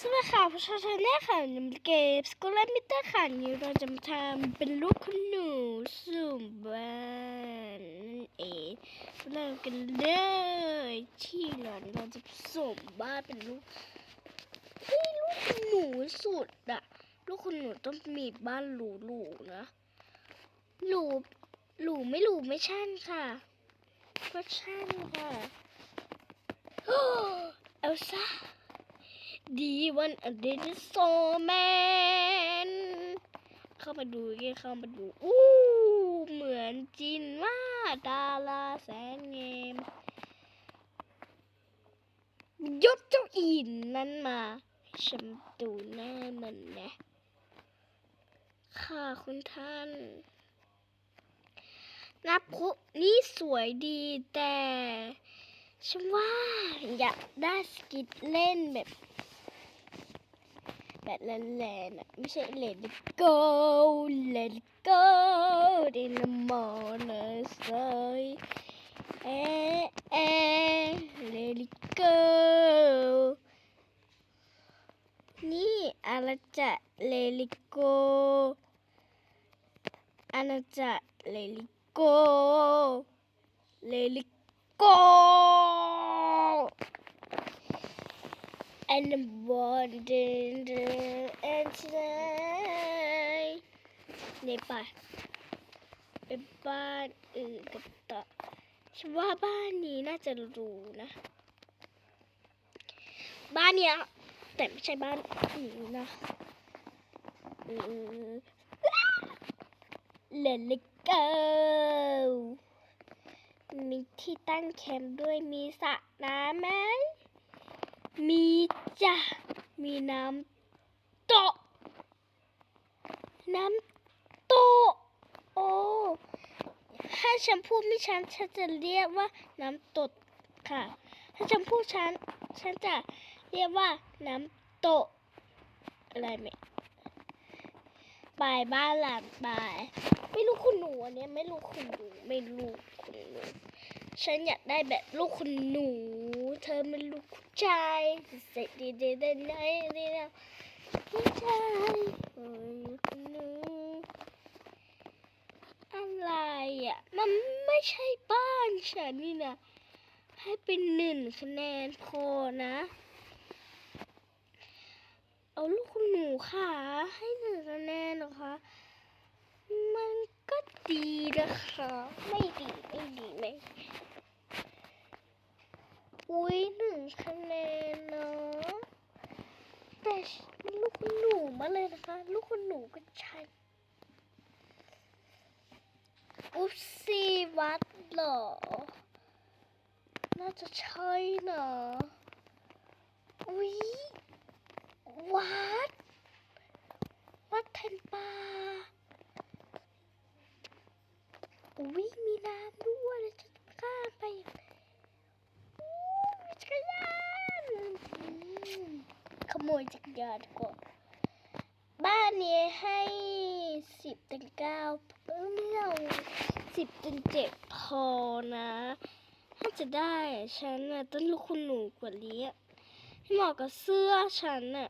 สวัสดีค่ะผู้ชมทุกท่านค่ะยินดีเกมสกูลมิเตอร์ค่ะนี้เราจะมาทำเป็นลูกคุณหนูสุ่มบ้านนั่นเองเริ่มกันเลยที่เราเราจะสุ่มบ้านเป็นลูกเฮ้ยลูกคุณหนูสุดอะลูกคุณหนูต้องมีบ้านหรูๆนะหรูหรูไม่หรูไม่ใช่ค่ะก็ใช่ค่ะเอลซ่า ดีวันอเดนโซแมนเข้ามาดูกันเข้ามาดู อู้เหมือนจินว่าดาราแสนเงมยกเจ้าอินนั้นมาฉันดูหน้ามันนะค่ะคุณท่าน นับพุนี่สวยดีแต่ ฉันว่าอยากได้สกิทเล่นแบบ แบบแลนๆอะไม่ใช่ let it go let it go in the morning sun เอ๊ะเอ๊ะ let it go นี่อะไรจะ let it go อาณาจักร let it go let it go and wandering and tonight นี่ป่ะเป็นบ้านอื่นกันต่อฉันว่าบ้านนี้น่าจะรู้นะ บ้านเนี้ยแต่ไม่ใช่บ้านอื่นะอืม Let it go มีที่ตั้งแคมป์ด้วยมีสระน้ำไหม มีจ้ะมีน้ำโตะน้ำโตะโอ้ถ้าฉันพูดไม่ชัดฉันจะเรียกว่าน้ำตดค่ะ ถ้าฉันพูดชันฉันจะเรียกว่าน้ำโตะอะไรไหมบายบ้านหลังบาย ไม่รู้คุณหนูอันนี้ไม่รู้คุณหนูไม่รู้คุณหนู ฉันอยากได้แบบลูกคุณหนู เธอเป็นลูกผู้ชายเสร็จดีดีได้ไหนดีแล้วผู้ชายอ้ยคุณหนูอะไรอะ มันไม่ใช่บ้านฉันนี่นะให้เป็นหนึ่งคะแนนพอนะ เอาลูกคุณหนูค่ะ ให้หนึ่งคะแนนเหรอคะ มันก็ดีนะคะ ไม่ดี ไม่ดีไม่ อุ้ยหนึ่งคะแนนเนาะแต่ลูกคุณหนูมาเลยนะคะ ลูกคุณหนูก็ใช่อุ๊บซีวัดเหรอ น่าจะใช่เนาะอุ้ยวัด วัดแทนปลา อุ้ยมีน้ำด้วยแล้วจะกล้าไปอู้มีจักรยานอืมข ยจักรยาบ้านนี้ให้สิบเต็มเก้าเออไม่เอาสิบเต็มเจ็ดพอนะ ถ้าจะได้ฉันน่ะต้องลูกคุณหนูกว่านี้ให้เหมาะกับเสื้อฉันน่ะ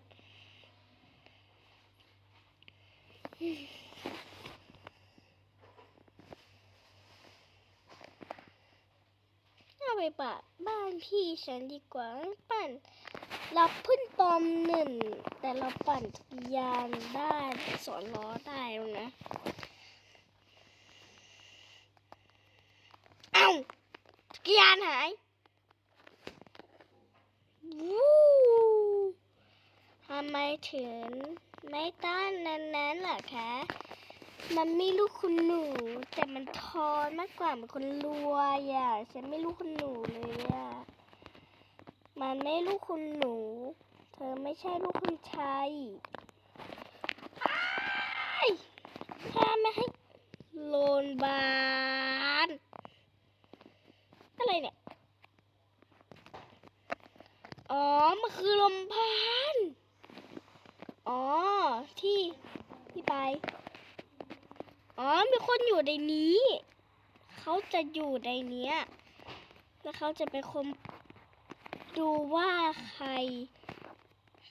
เอาไปปะบ้านพี่ฉันดีกว่าปั่น เราพึ่งปอมหนึ่ง แต่เราปั่นจักรยานได้สอนล้อได้แล้วนะเอ้าจักรยานหายวู้ทำไมถึงไม่ต้านนั้นๆล่ะคะมันไม่ลูกคุณหนู แต่มันทอนมากกว่าเหมันคนรวยอะฉันไม่ลูกคุณหนูเลยอะ มันไม่ลูกคุณหนู เธอไม่ใช่ลูกคุณชายอ้ายห้าไม่ให้โลนบานอะไรเนี่ย อ๋อ มันคือลมพานอ๋อ ที่ที่ไป อ๋อ มีคนอยู่ในนี้ เขาจะอยู่ในเนี้ย แล้วเขาจะเป็นคน ดูว่าใคร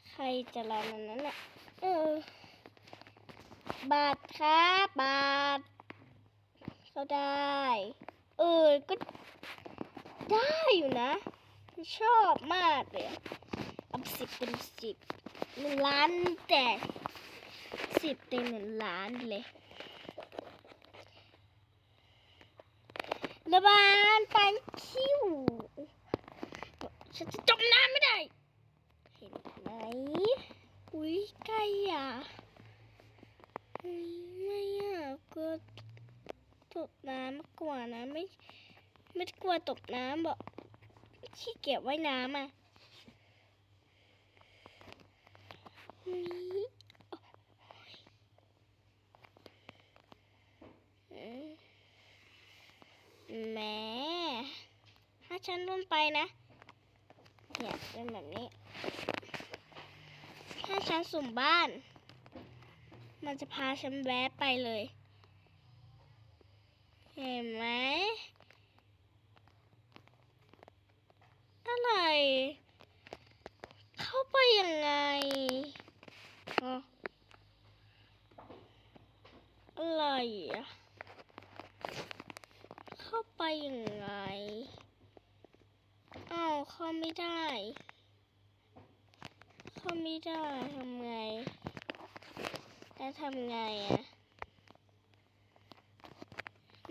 ใครจะรอนั้นนั้นอะเออบาทครับบาทก็ได้ เออ ก็ได้อยู่นะ ชอบมากเลยอะเอาสิบเป็นสิบหนึ่งล้านแต่สิบเต็มหนึ่งล้านเลยระบานปันคิว ฉันจะจมน้ำไม่ได้ เห็นไหมอุ้ยใกล้อะอุ๊ยไม่อะกลัวตกน้ำมากกว่านะไม่ไม่กลัวตกน้ำบอกขี้เกียจว่ายน้ำอะอุ๊ยโอ้ยอืมแหมถ้าฉันล่นไปนะ เนี่ยเป็นแบบนี้ ถ้าฉันสุ่มบ้าน มันจะพาฉันแวะไปเลย เห็นไหม อะไร เข้าไปยังไงอ๋ออะไรอะเข้าไปยังไง เข้าไม่ได้ เข้าไม่ได้ทำไงแล้วทำไงอะ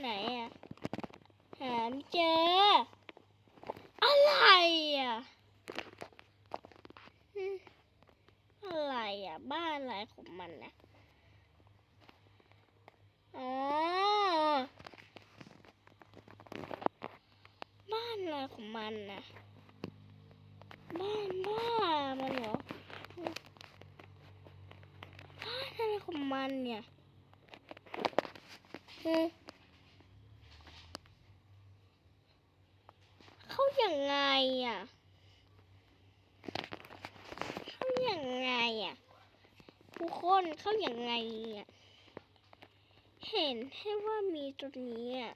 ไหนอะ หาไม่เจอ อะไรอะอะไรอะ บ้านอะไรของมันนะอ๋อ บ้านอะไรของมันนะ บ้านบ้ามันเหรอบ้านอะไรของมันเนี่ยเข้าอย่างไงอะเข้าอย่างไงอะทุกคนเข้าอย่างไงอะเห็นแค่ว่ามีตรงนี้อะ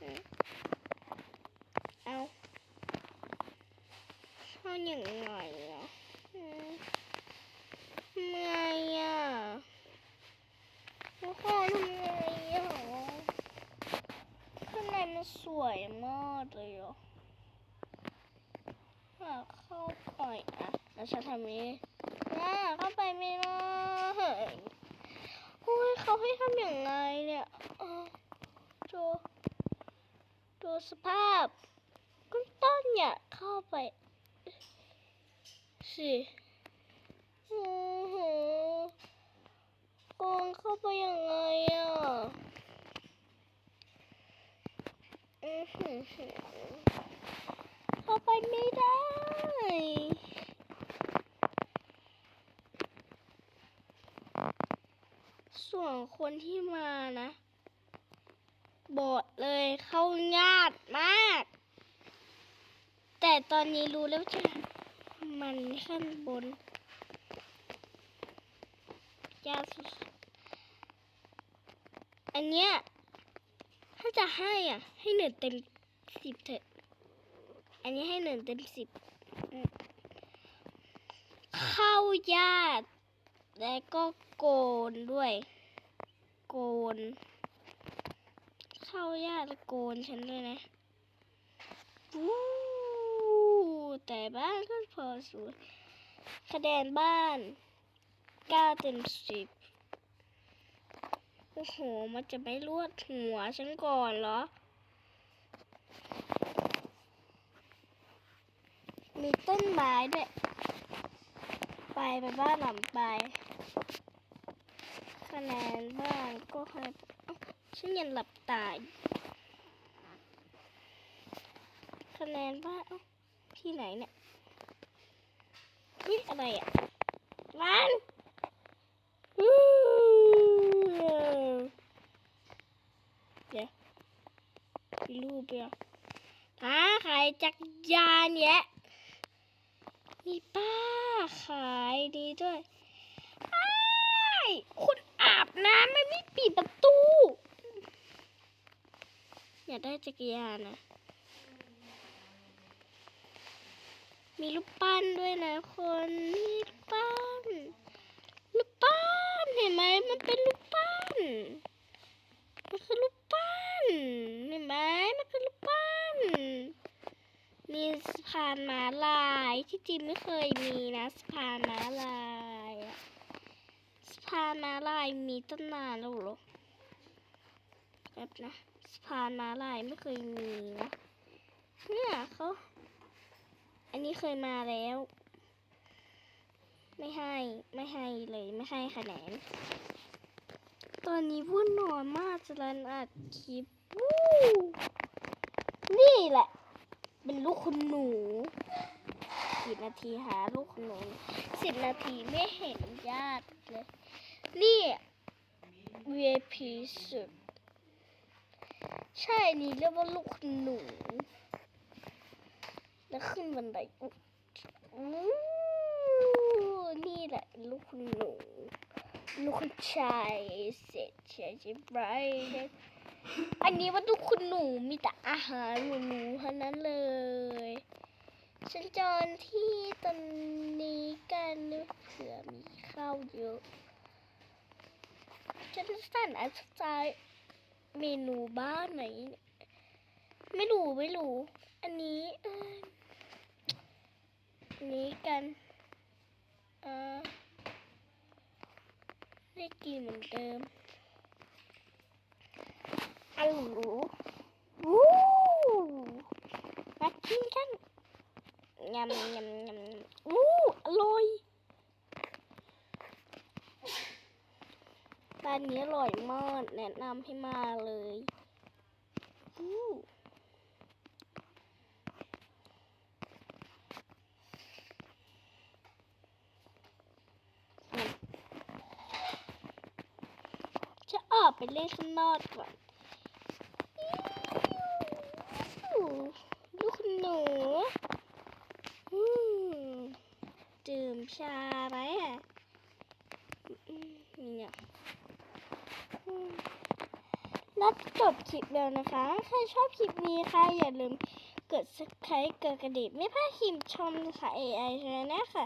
อืมเอา เขาอย่างไงอะอืมทำไงอะทุกคนทำไงอะข้างในมันสวยมากเลยอะอยากเข้าไปอะแล้วฉันทำนี้น่าเข้าไปไม่ได้โอ้ยเขาให้ทำอย่างไงเนี่ยดูดูสภาพก็ต้นอยากเข้าไป สิโกองเข้าไปยังไงอะอื้อหือหือเข้าไปไม่ได้ส่วนคนที่มานะ บอกเลยเข้ายากมาก แต่ตอนนี้รู้แล้วจ้ะ มันข้างบนยาสุดอันเนี้ยถ้าจะให้อะ ให้หนึ่งเต็มสิบเถอะ อันนี้ให้หนึ่งเต็มสิบเข้ายากและก็โกนด้วย โกนเข้ายากและโกนฉันด้วยนะวู้ แต่บ้านก็พอสวยคะแนนบ้านเก้าเต็มสิบโอ้โห มันจะไม่รวดหัวฉันก่อนเหรอ มีต้นไม้ด้วย ไปไปบ้านหลังไป คะแนนบ้านก็คะแนนเอ้ฉันยังหลับตายคะแนนบ้านอ ที่ไหนเนี่ยนี่อะไรอะร้านเดี๋ยวรูปเดียวหาขายจักรยานแยะมีป้าขายดีด้วยอ้คุณอาบน้ำไม่ม่ปิดประตู อยากได้จักรยานนะ มีรูปปั้นด้วยนะคนมีรูปปั้นรูปปั้นเห็นไหมมันเป็นรูปปั้นมันคือรูปปั้นเห็นไหมมันคือรูปปั้นมีสะพานม้าลายที่จริงไม่เคยมีนะสะพานม้าลายอะสะพานม้าลายมีตั้งนานแล้วหรอแบบนะสะพานม้าลายไม่เคยมีนะ อันนี้เคยมาแล้ว ไม่ให้ไม่ให้เลยไม่ให้คะแนน ตอนนี้วุ่นอนมากจะรันอัดคลิปวู้นี่แหละ เป็นลูกคุณหนูกี่นาทีหาลูกคุณหนูสิบนาทีไม่เห็นญาติเลยนี่ VIP สุด ใช่นี่เรียกว่าลูกคุณหนู แล้วขึ้นบันไดนี่แหละลูกคุณหนู ลูกคุณชายเสร็จใช่ไหมอันนี้ว่าลูกคุณหนูมีแต่อาหารหนูเท่านั้นเลยฉันจองที่ตอนนี้กันเผื่อมีข้าวเยอะฉันสั่นอาจารย์เมนูบ้านไหน ไม่รู้ไม่รู้ อันนี้ นี้กันเออได้กินเหมือนเดิมอันหรูวู้มากินกันยำยำยำวู้อร่อยร้านนี้อร่อยมากแนะนำให้มาเลยวู้จะออก ไปเล่นข้างนอกก่อนลูกหนูอืมดื่มชาไหมอะนี่เนี่ยอืมแล้วจบคลิปแล้วนะคะ ใครชอบคลิปนี้ค่ะอย่าลืมกด subscribe กดกระดิ่งไม่พลาดคลิปชมค่ะ AI ชนะค่ะ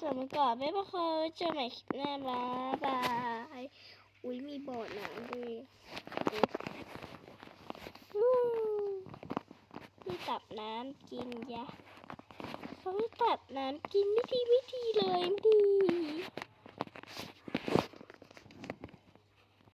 สำหรับก่อนบ๊ายบายค่ะเจอใหม่คลิปหน้าบ๊ายบาย อุ้ยมีบ่อน้ำด้วยวู้มีตับน้ำกินยะเขาตับน้ำกินไม่ดีไม่ดีเลยดี